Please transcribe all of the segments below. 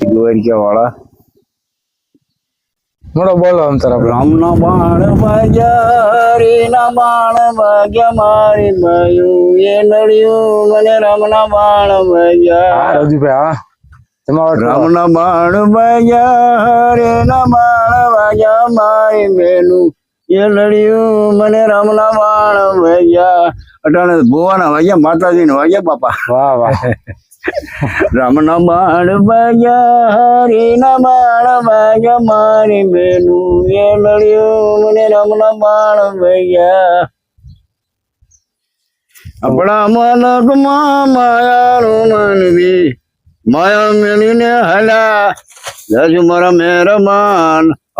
દ્વારિકા વાળા મોડો બોલો આમ તરફ. રામના બાણ બજારી ના બાણ વાગ્યા મારી બાયું એ નડ્યું. મને રામના બાણ હા વાગ્યા રજુભાઈ હા. રામના બાણ બજારે ના બાણ વાગ્યા મારી બેનું એ લડ્યું મને રામના બાણ વાગ્યા અટાણે ભુવાના વાગ્યા માતાજીને વાગ્યા બાપા વાહ વાહ રામના બાણ વાગ્યા હરીના બાણ વાગ્યા મારી બેનું એ લડ્યું મને રામના બાણ વાગ્યા આપણા મલકમાં માયાનું માનવી માયા મેળીને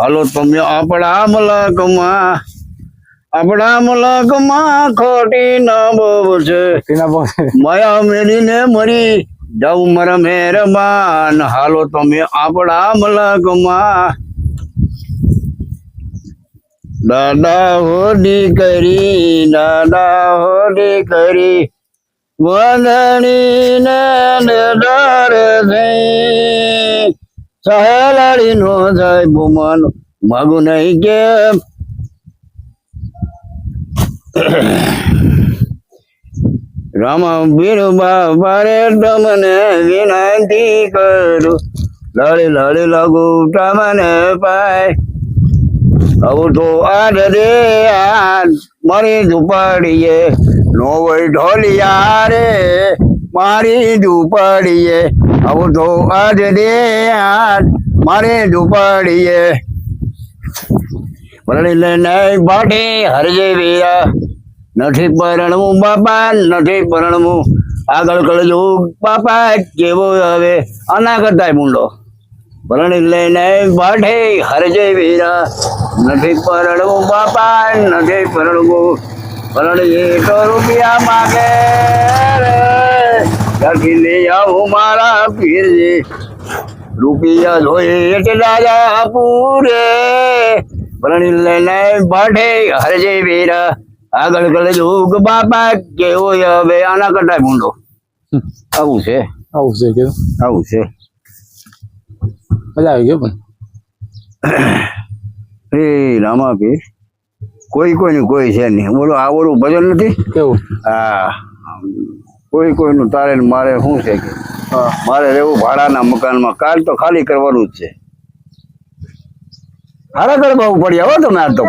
હલા તમે આપણા મલકમાં આપણા મલકમાં ખોટી ના બહુ છે. માયા મેલીને મરી જાઉં મારા મહેરબાન હાલો તમે આપણા મલકમાં. દાદા હોડી કરી દાદા હોડી કરી વંદણી ને ડર થઈ. સહેલાડી નો જાય ભૂમન માગું નહીં કે રામ વીર બારે તમને વિનંતી કરું. લડે લડે લગુ તમને પાય. આવું તો આજ રે આજ મારી ઝુંપડીએ. નો ઢોલિયા રે મારી ઝુંપડીએ. આવું તો આજ રે આજ મારી ઝુંપડીએ. વરણી લઈને ભાટે, હરજે વીરા. નથી પરણવું બાપા, નથી પરણવું. આગળ કળજો બાપા, કેવો હવે કરતા મુંડો. પરણી લઈને બાઢે હરજે વીરા. નથી પરણવું બાપા, નથી પરણવું. પરણીએ તો રૂપિયા માગે લખી લઈ આવું મારા પીરજી. રૂપિયા જોઈએ એટલે પૂરે. પરણી લઈને બાઢે હરજે વીરા. આગળ કરે જોગ બાપા કેવો હવે આના કટાય ભૂંડો આવું છે. આવું છે કે? આવું છે. મજા આવી ગયો પણ. એ રામા પીર કોઈ કોઈનું કોઈ છે નહીં. બોલો આ બોલું ભજન નથી? કેવું? હા. કોઈ કોઈનું તારે મારે શું છે કે? મારે રહેવું ભાડાના મકાનમાં. કાલ તો ખાલી કરવાનું જ છે. હારા કરવા પડ્યા હો તમે આ તો.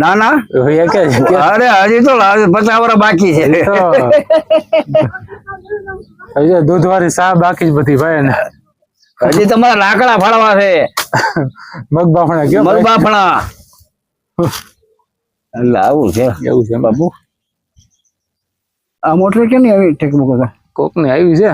ના ના અરે હજી તો પચાસ વર્ષ બાકી છે. હજી દૂધ વાળી ચા બાકી જ બધી ભાઈ ને હજી તમારા લાકડા ફાળવા છે. મગ બાફણા મગ બાફણા એટલે આવું છે. એવું છે બાપુ. આ મોટર કે નહીં આવી ટેક મૂકો કોક ને આવી છે?